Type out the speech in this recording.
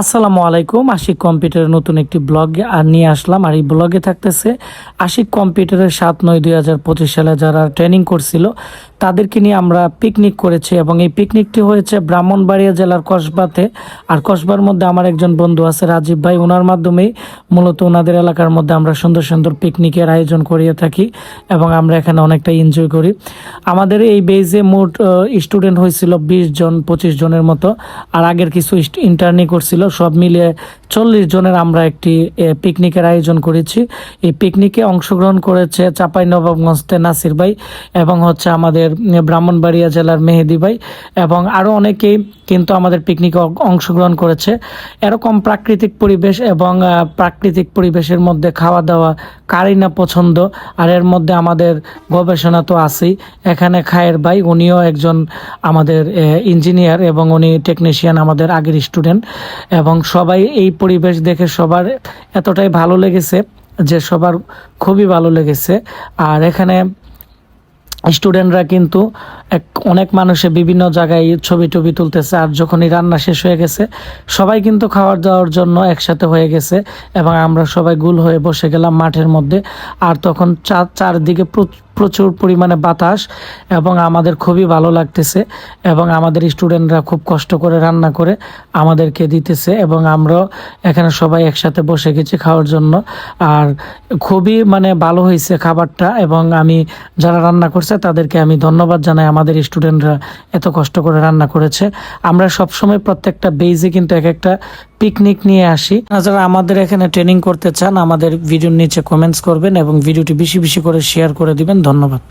আসসালামু আলাইকুম, আশিক কম্পিউটারের নতুন একটি ব্লগ আর নিয়ে আসলাম। আর এই ব্লগে থাকতেছে আশিক কম্পিউটারের সাত নয় দুই হাজার পঁচিশ সালে যারা ট্রেনিং করছিল, তাদেরকে নিয়ে আমরা পিকনিক করেছি এবং এই পিকনিকটি হয়েছে ব্রাহ্মণবাড়িয়া জেলার কসবাতে। আর কসবার মধ্যে আমার একজন বন্ধু আছে রাজীব ভাই ওনার মাধ্যমেই মূলত ওনাদের এলাকার মধ্যে আমরা সুন্দর সুন্দর পিকনিকের আয়োজন করিয়ে থাকি এবং আমরা এখানে অনেকটা এনজয় করি। আমাদের এই বেজে মোট স্টুডেন্ট হয়েছিল বিশ জন, পঁচিশ জনের মতো। আর আগের কিছু ইন্টার্নি করছিল সব মিলিয়ে চল্লিশ জনের আমরা একটি পিকনিকের আয়োজন করেছি। এই পিকনিকে অংশগ্রহণ করেছে চাপাই নবাবগঞ্জতে নাসির ভাই এবং হচ্ছে আমাদের ব্রাহ্মণবাড়িয়া জেলার মেহেদি ভাই এবং আরও অনেকেই কিন্তু আমাদের পিকনিকে অংশগ্রহণ করেছে। এরকম প্রাকৃতিক পরিবেশ এবং প্রাকৃতিক পরিবেশের মধ্যে খাওয়া দাওয়া কারই না পছন্দ। আর এর মধ্যে আমাদের গবেষণা তো আছেই। এখানে খায়ের ভাই, উনিও একজন আমাদের ইঞ্জিনিয়ার এবং উনি টেকনিশিয়ান আমাদের আগের স্টুডেন্ট এবং সবাই এই পরিবেশ দেখে সবার এতটাই ভালো লেগেছে যে সবার খুবই ভালো লেগেছে। আর এখানে স্টুডেন্টরা কিন্তু এক, অনেক মানুষে বিভিন্ন জায়গায় ছবি টবি তুলতেছে আর যখনই রান্না শেষ হয়ে গেছে, সবাই কিন্তু খাওয়ার দাওয়ার জন্য একসাথে হয়ে গেছে এবং আমরা সবাই গুল হয়ে বসে গেলাম মাঠের মধ্যে। আর তখন চার চারদিকে প্রচুর পরিমাণে বাতাস এবং আমাদের খুবই ভালো লাগতেছে এবং আমাদের স্টুডেন্টরা খুব কষ্ট করে রান্না করে আমাদেরকে দিতেছে এবং আমরাও এখানে সবাই একসাথে বসে গেছি খাওয়ার জন্য। আর খুবই মানে ভালো হয়েছে খাবারটা এবং আমি যারা রান্না করছে তাদেরকে আমি ধন্যবাদ জানাই। আমাদের স্টুডেন্টরা এত কষ্ট করে রান্না করেছে। আমরা সবসময় প্রত্যেকটা বেজে কিন্তু এক একটা পিকনিক নিয়ে আসি। যারা আমাদের এখানে ট্রেনিং করতে চান, আমাদের ভিডিওর নিচে কমেন্টস করবেন এবং ভিডিওটি বেশি বেশি করে শেয়ার করে দিবেন। ধন্যবাদ।